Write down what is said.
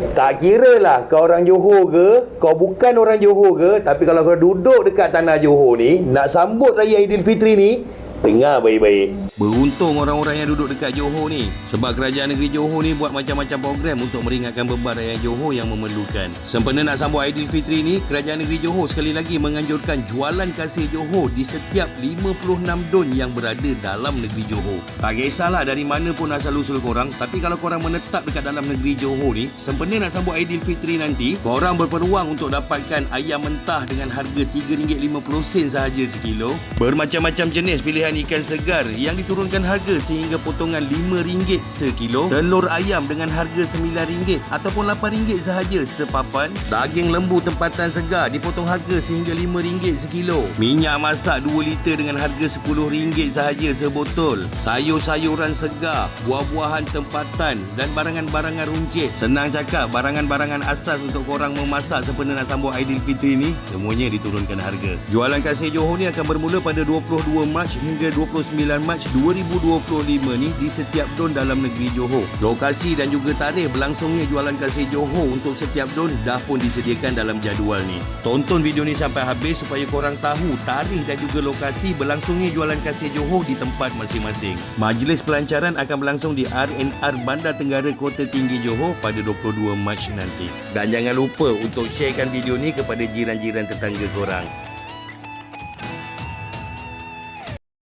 Tak kira lah kau orang Johor ke, kau bukan orang Johor ke, tapi kalau kau duduk dekat tanah Johor ni, nak sambut Raya Aidilfitri ni, dengar baik-baik. Beruntung orang-orang yang duduk dekat Johor ni sebab kerajaan negeri Johor ni buat macam-macam program untuk meringankan beban rakyat Johor yang memerlukan. Sempena nak sambut Aidilfitri ni, kerajaan negeri Johor sekali lagi menganjurkan jualan kasih Johor di setiap 56 don yang berada dalam negeri Johor. Tak kisahlah dari mana pun asal-usul korang, tapi kalau korang menetap dekat dalam negeri Johor ni, sempena nak sambut Aidilfitri nanti, korang berpeluang untuk dapatkan ayam mentah dengan harga RM3.50 sahaja sekilo. Bermacam-macam jenis pilihan ikan segar yang diturunkan harga sehingga potongan RM5 sekilo. Telur ayam dengan harga RM9 ataupun RM8 sahaja sepapan. Daging lembu tempatan segar dipotong harga sehingga RM5 sekilo. Minyak masak 2 liter dengan harga RM10 sahaja sebotol. Sayur-sayuran segar, buah-buahan tempatan dan barangan-barangan runcit. Senang cakap, barangan-barangan asas untuk korang memasak sempena nak sambut Aidilfitri ni semuanya diturunkan harga. Jualan kasih Johor ni akan bermula pada 22 Mac hingga 29 Mac 2025 ni di setiap don dalam negeri Johor. Lokasi dan juga tarikh berlangsungnya jualan kasih Johor untuk setiap don dah pun disediakan dalam jadual ni. Tonton video ni sampai habis supaya korang tahu tarikh dan juga lokasi berlangsungnya jualan kasih Johor di tempat masing-masing. Majlis pelancaran akan berlangsung di RNR Bandar Tenggara Kota Tinggi Johor pada 22 Mac nanti. Dan jangan lupa untuk sharekan video ni kepada jiran-jiran tetangga korang.